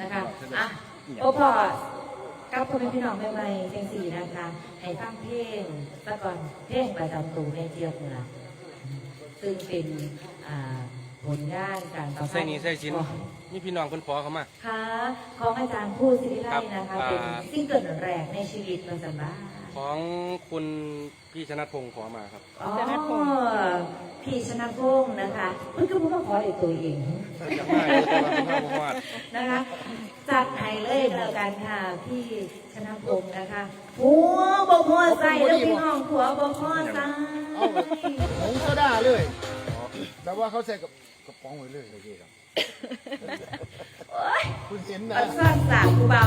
นะคะอะโอปอกับพ่อม่พี่น้องใหม่ๆเสียงสีนะคะ ให้ฟังเพลงตะก่อนเพลงประจำตูในเจี๊ยวเนี่ยซึ่งเป็นอ่า ผลงานการประพันธ์ใส่นี้ใส่ชิ้นนี่พี่น้องคุนขอเขามา ค่ะของอาจารย์ผู้ศิริไลนะคะเป็นอ่ซิงเกิดแรกในชีวิตมันสำบ้าของคุณพี่ชนะพงศ์ขอมาครับ อ๋อพี่ชนะพงศ์นะคะมันคืก็เพิ่งมาขอเอกตัวเองนะคะจากไทยเลยแล้วกันค่ะพี่ชนะพงศ์นะคะหัวบ่พอใจแล้วพี่น้องหัวบ่พอใจ เอาผงโซดาเลย แต่ว่าเขาใส่กับ้องไว้เลยเลยครับคุณเห็นนะสร้างสากูเบา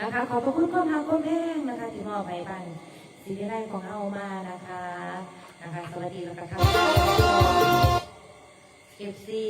นะคะขอบพรคุณความทางก้มแห้งนะคะที่มอบให้บ้านสีได้ได้ของเอามานะคะนะคะสวัสดีแล้วกันครับเอฟซี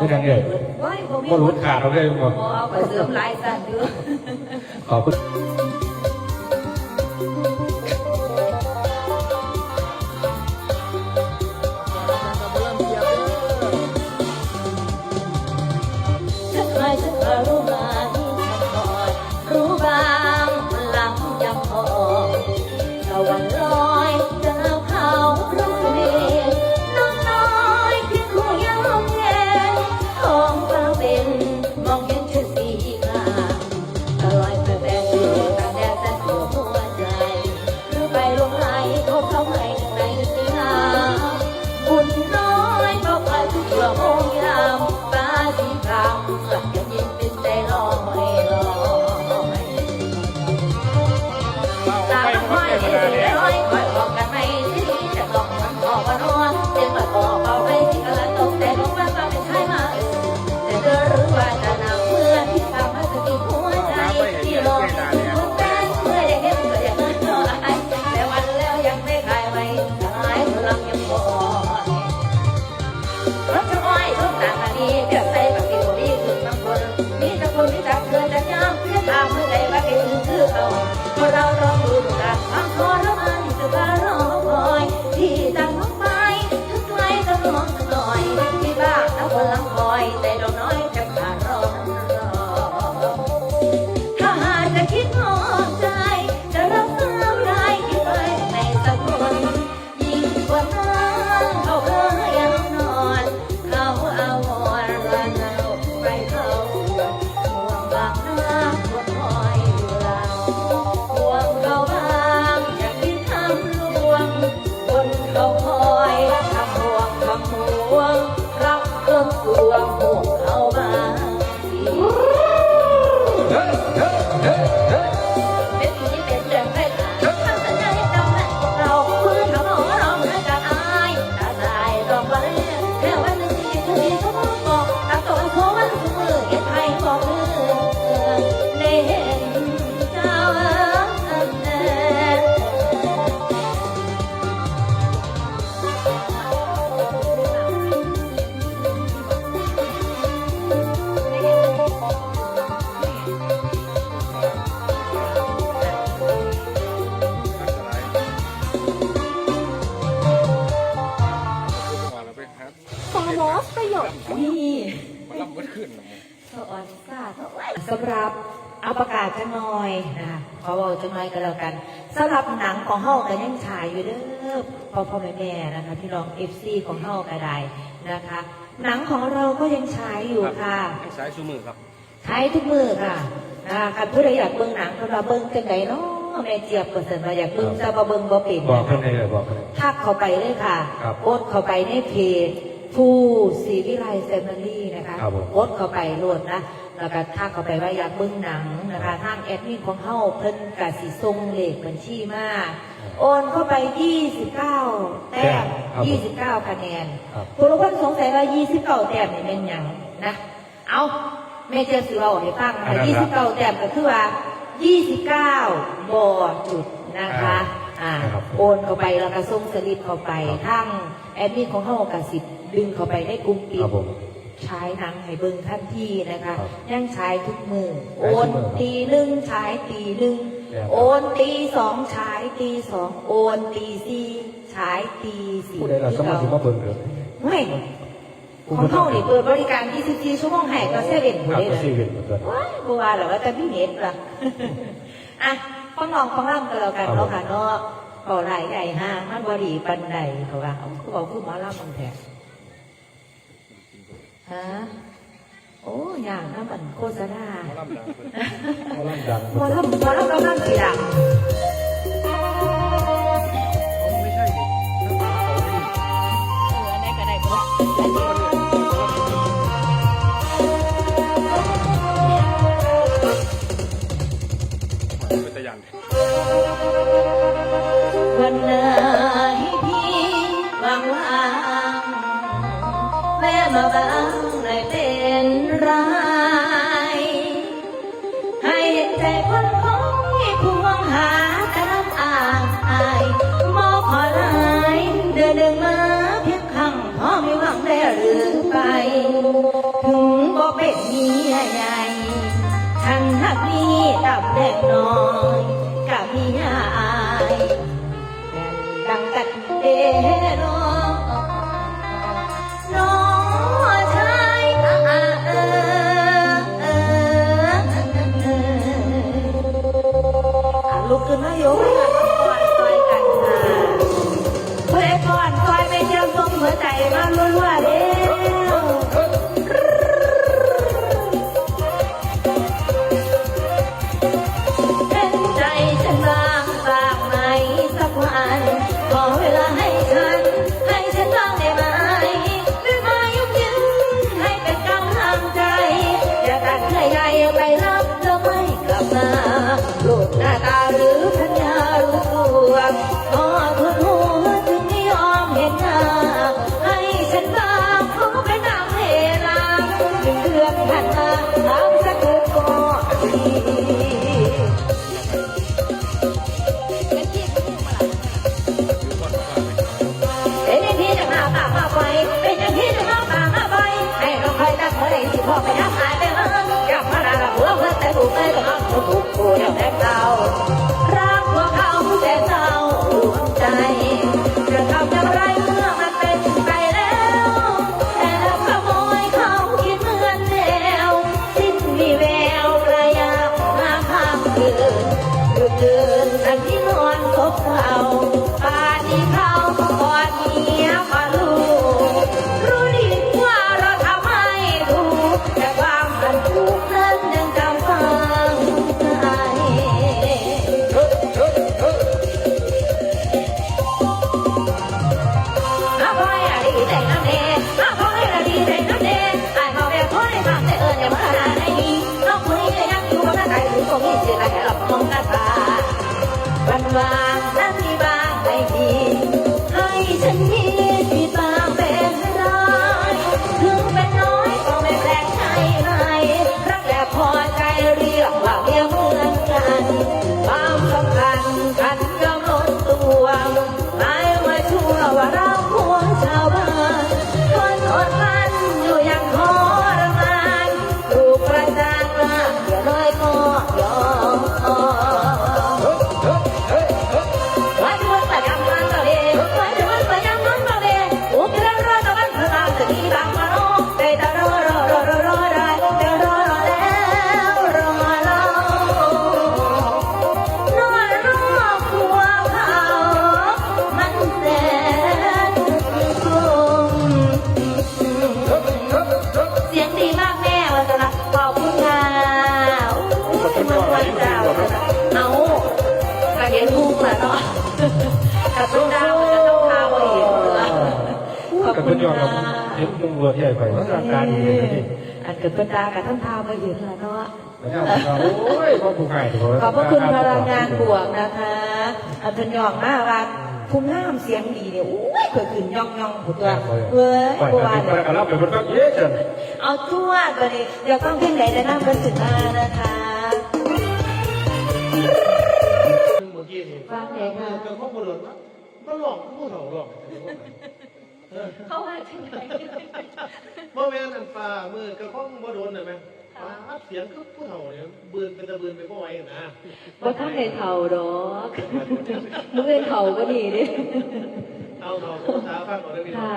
รุ่นนี้นี่เขาไม่ดังเลยโอ้ยบ่มีบ่รู้ขาดเราได้หมดบ่เอาไปเสริมหลายสัตว์อยู่ขอบคุณฉันเคยฉันเคยรู้ไหมฉั จังหน่อยนะคะขอบอกจังหน่อยก็แล้วกันสำหรับหนังของเฮาก็ยังฉายอยู่เด้อพ่อพ่อแม่แม่นะคะพี่น้องเอฟซีของเฮาก็ได้นะคะ หนังของเราก็ยังฉายอยู่ค่ะให้สายชูมือครับฉายทุกมือค่ะนะคะผู้ใดอยากเบิ่งหนังก็มาเบิ่งจังไดเนาะแม่เจี๊ยบก็เสนว่าอยากเบิ่งจะมาเบิ่งบ่เป็นบอกนะเพื่อคะนให้เลยบอกเพื่อนทักเข้าไปเลยค่ะครับกดเข้าไปในเพจผู้ศรีวิไลแฟมิลี่นะคะครับผมกดเข้าไปโหลดนะ แล้วก็ทักเข้าไปว่าอยากเบิ่งหนังนะคะทางแอดมินของเฮาเพิ่นกสิส่งเลขบัญชีมาโอนเข้าไป 29 แต้มครับผม29 คะแนนครับ คุณลุงคนสงสัยว่า 29 แต้มนี่เป็นหยังนะ เอาแม่เจอสิเราให้ฟังนะอันนั้นยี่ครัสิบบเก้าแต้มก็คือว่า 29บอจุดนะคะ อ่าครับโอนเข้าไปแล้วก็ส่งสลิปเข้าไปครับทั้งแอดมินของเฮากสิบดึงเข้าไปในกลุ่มปิคดรับผม ใช้หนังให้เบิ่งทันทีนะคะครับยังใช้ทุกมือใช้โอทุนกมื้อครับตีหนึ่งใช้ตีหนึ่งครับโอนตีสองใช้ตีสองโอนตีสี่ใช้ตีสี่ผู้ใดเราสามารถถือมาเบิ่งเลยไม่ของเฮานี่เปิดบริการ 24 ชั่วโมงให้ก็เซเว่นคบ่รับได้ก็เลยซีเวนเหมือนกัน ว้ายบัวเหรอว่าแต่พี่เน็ตล่ะ อะฟังลองฟังล่ำกันแล้วกันครับเนาะค่ะเนาะเป่าไหลใหญ่ห้างมันบดีปันใดเขาว่าเอาคือบอกคือหมอล่ำมันแท้ ฮะโอ้อย่างนั้นมันโฆษณาหมอลำดังคนเขาล่ำดังหมอล่ำหมอล่ำกำลังสีดังไม่ใช่ดินั่นเขาไม่ดีเอออันไหนก็ได้บ่อันนี้เป็นตะยันวันไหนพี่วางวาง แม่มาบ้างได้เป็นไรให้เห็นใจคนคอยพวงหาต่น้ำอางอายมอขอลายเดินเดินมาเพียงครั้งพอไม่หวังได้หรือไป ถึงบ่เป็นเมียใหญ่ฉันหักนี้ตับแดงน้อยกับเมียอายแม่นดังกันเด้อน้อ ลุกขึ้นมาโยกกันก่อนซอยกันค่ะเพื่อก่อนซอยไปเจ้าทรงหัวใจมาล้วนๆเด้ วันวา ยอมเราเห็นลุงเรือใหญ่ไปว่าอาการดีเลยนี่อันเกระตุ้นดากับท่านเท้าก็เห็นแล้วเนาะขอบพระคุณพลังงานบวกนะคะอันเป็นยองมากว่าคุณห้ามเสียงดีเนี่ยโอ้ยเคยขึ้นย่องย่องหัวตัวเว้ยกวเป็นเอาทั่วตัวนี้เดี๋ยวต้องขึ้นไหนจะนั่งกันถึงมานะคะฟังเองค่ะเจ้าของบริษัทมันหลอกผู้เฒ่าหลอก เขาว่าที่ไหนเมื่อแม่นันฟ้ามือกระข้องบ่โดนเลยไหมฟ้าเสียงคือผู้เฒ่าเนี่ยเบือนเป็นตะเบือนไปบ่ไหวนะว่าท่านในเท่าดอกมึงเป็นเท่าก็ดีดิเอาเฒ่าภาษาฟังก่อนได้ไหมค่ะ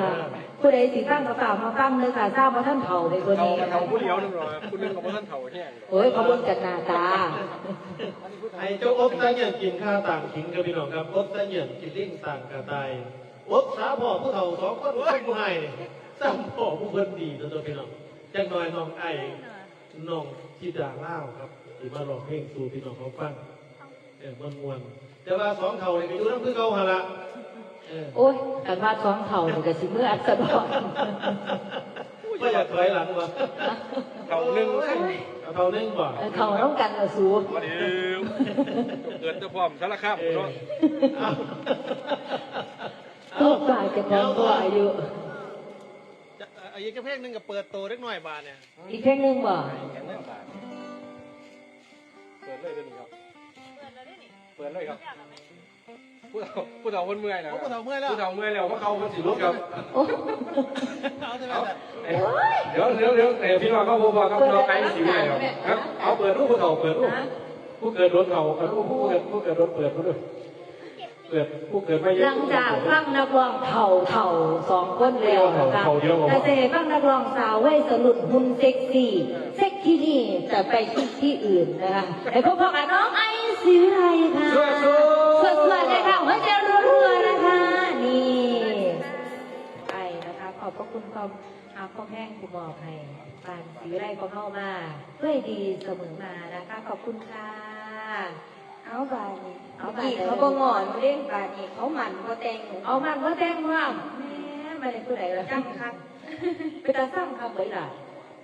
ผู้ใดสิฟังก็ฝากมาฟังเลยค่ะทราบว่าท่านเท่าในคนเขานี้เขาผู้เดียวนึงหรอคุณนึงของท่านเขาแห้งโอ้ยเขาเบิ่งจากหน้าตาไอ้เจ้าอบตั้งเหยียนกินข้าวต่างขิงกับพี่น้องครับอบตั้งเหยียนกินลิ่งต่างกระตาย อบสาพ่อผู้เฒ่าสองคนคนผู้ให้สามพ่อผู้เพิ่นดีตัวตัวพี่น้องจังน้อยน้องไอ้น้องทิดาเล่าวครับที่มาร้องเพลงสู่พี่น้องเขาฟังเออมันมวนแต่ว่าสองเฒ่านี่ก็อยู่น้ำคือเก่าหั่นละเออโอ้ยกันว่าท้องเท่านี่ก็สิเมื่ออัศดรไม่อยากถอยหลังวะเขาหนึ่งเอาเท่านึงบ่เออเท่าต้องกันละสูมาเดียวเกิดจะพร้อมสารคามเนาะทุ กฝ่ายจะมองตัวอายุอายุกเพลงหนึงกับเปิดโตเล็กน้อยบาทเนี่ยอีกเพลงหนึ่งบ่เปิดเลยเดี๋ยวนี้ครับ เปิดแล้วได้นี่เปิดเลยครับอยากเอาไหมผู้เฒ่าผู้เฒ่าคนเมื่อยนะคโอ้รับผู้เฒ่าเมื่อยแล้วผู้เฒ่าเมื่อยแล้วเพราะเขาคนสิลุกครับโอ้เอาใช่ไหมเอาล่ะเดี๋ยวเดี๋ยวเดี๋ยวแต่พี่น้องเขาบอกครับเราไกลสิไม่ครับครับเอาเปิดรูปผู้เฒ่าเปิดรูปผู้เกิดรถเขาเอารูปผู้เกิดผู้เกิดรถเปิดเขาด้วย เปิดผู้เกิดไม่เยหอะลังจากฟังนักร้องเถ่าเถ่าๆสองคนแล้วนะคะเถ่าเดียวเหรอแต่จะเห็นฟังนักร้องสาวเว้ยสลุดหุ่นเซ็กซี่เซ็กที่นี่แต่ไปที่ที่อื่นนะคะไอ้พวกพ่อกับน้องไอซ์ไรค่ะสวยๆสวยๆเลยค่ะหัวใจรัวๆนะคะนี่ไอนะคะขอบพระคุณความอาความแห้งที่มอบให้ปานสีไรก็เข้ามาด้วยดีเสมอมานะคะขอบคุณค่ะ เอาบาดนี่เอาบาดอีกเขาบ่งอนเล่นบาดนี่เขาหมั่นเขาแต่งหนูเอามันว่าแจ้งว่าแม่มาเลยผู้ใดละจังคักไปตาสร้างคำไว้ล่ะ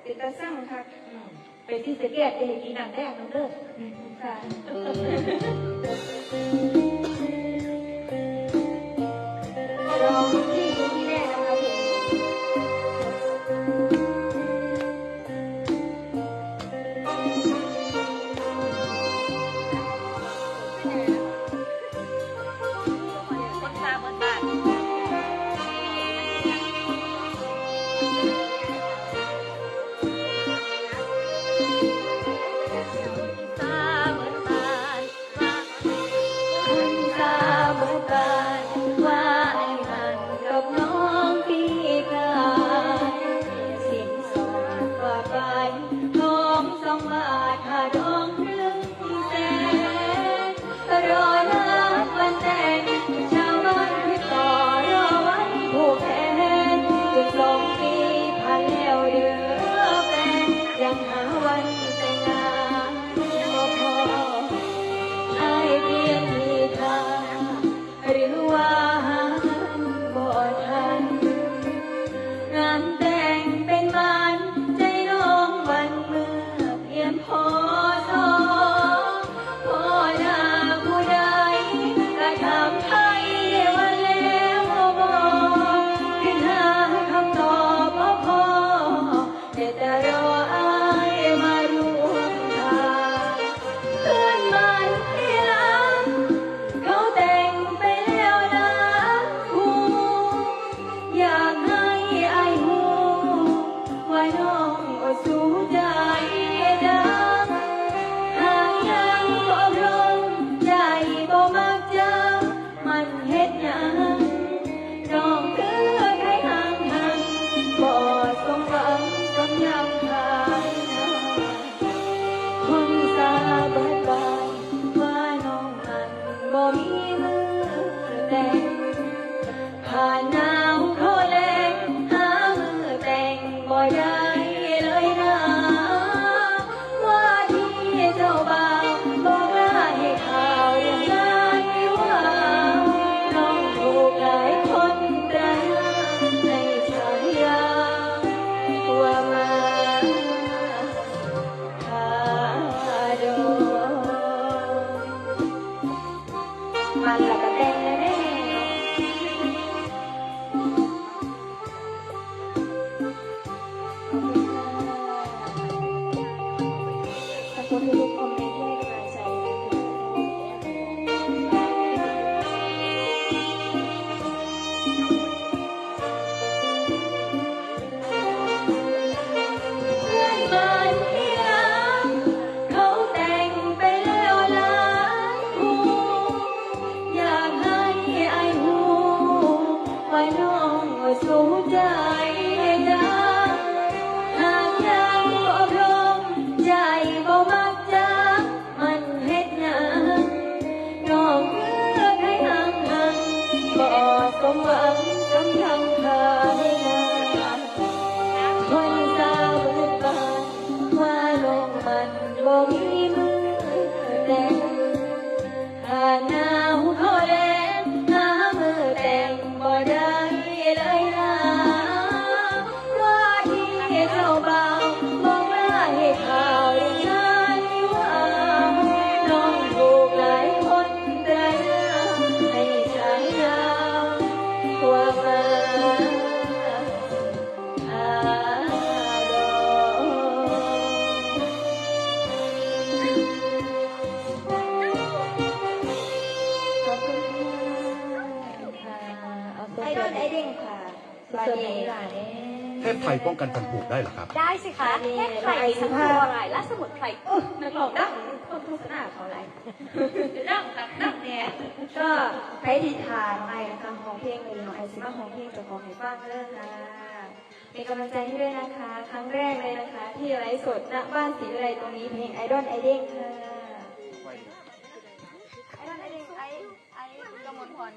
เป็นตาสั่งค่ะอืมไปที่สะเก็ดเอ้กีนังแดงน้ำเด้อค่ะเออ ผ่าน เทพไทยป้องกันฟันผุได้เหรอครับ ได้สิคะแค่ไข่ทั้งตัวอะไรและสมุนไพรนักร้องดังคนโฆษณาเขาอะไรนั่งตักนั่งเนี่ยก็ใช้ทิทานไอ้นะคะของเพลงเลยเนาะไอ้ซิมาของเพลงจะของให้ฟังเด้อค่ะเป็นกำลังใจให้ด้วยนะคะ ครั้งแรกเลยนะคะ ที่ไลฟ์สดณบ้านศรีวิไลตรงนี้เพลงไอดอลไอเด้งค่ะไอ้นั่นไอ้เด็กไอ้ไอ้กมลพร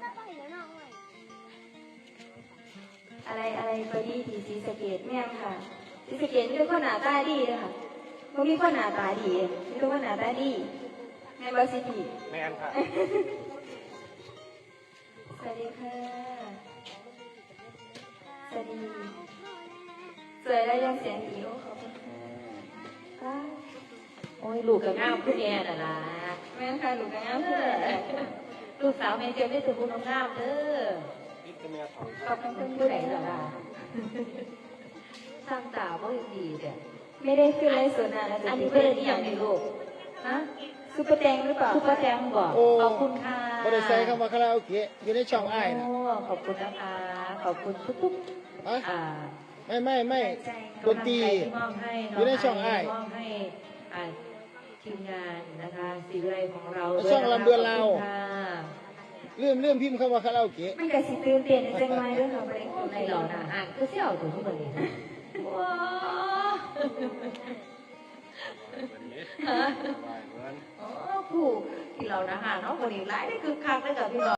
อะไรอะไรบอดี้ทีซีสะเกตแม่งค่ะซีสะเกตนี่ก็หน้าตาดีเลยค่ะพวกนี้ก็หน้าตาดีนี่ก็หน้าตาดีแม่บอสิทีแมนค่ะสวัสดีค่ะสวัสดีสวยและยังเสียงดีโอ้ขอบคุณค่ะอ้าวโอ้ยลูกกับงามผู้แน่น่ะนะแม่นค่ะหนูก็งามขึ้นเลยลูกสาวแม่เจียมได้ถึงผู้งามเด้อ ขอบคุณผู้ผู้ใดใดล่ะล่ะล่ะสร้างตาบ่ดีเด้อไม่ได้ขึ้นไลฟ์สดนานแล้วจะอันตินี้ดเพื่อนนี่อย่างนี้ลูกฮะซุปเปอร์แตงหรือเปล่าซุปเปอร์แตงบอกโอ้ขอบคุณค่ะบริษัทคำว่าคาราโอเกะอยู่ในช่องอ้ายนะโอ้ขอบคุณนะคะ ขอบคุณทุกๆฮะอ่าไม่ไม่ไม่ใจดนตรีกำลังใจที่มอบให้อยู่ในช่องอ้ายมอบให้อ่าทีมงานนะคะสีวิไลของเราแล้วช่องลำเดือนเราขบคุณค่ะ เริ่มเริ่มพิมพ์คำว่าคาราโอเกะมันก็สิตื่นเต้นในจังไว้ด้วยค่ะประเด็นของในในเราเราน่ะนะอ่านก็เสี่ยวตัวทุกคนเลยนะว้าวฮะอ๋อผู้ที่เรานะฮะเนาะคนนี้ไลฟ์ได้คือคักได้กับพี่น้อง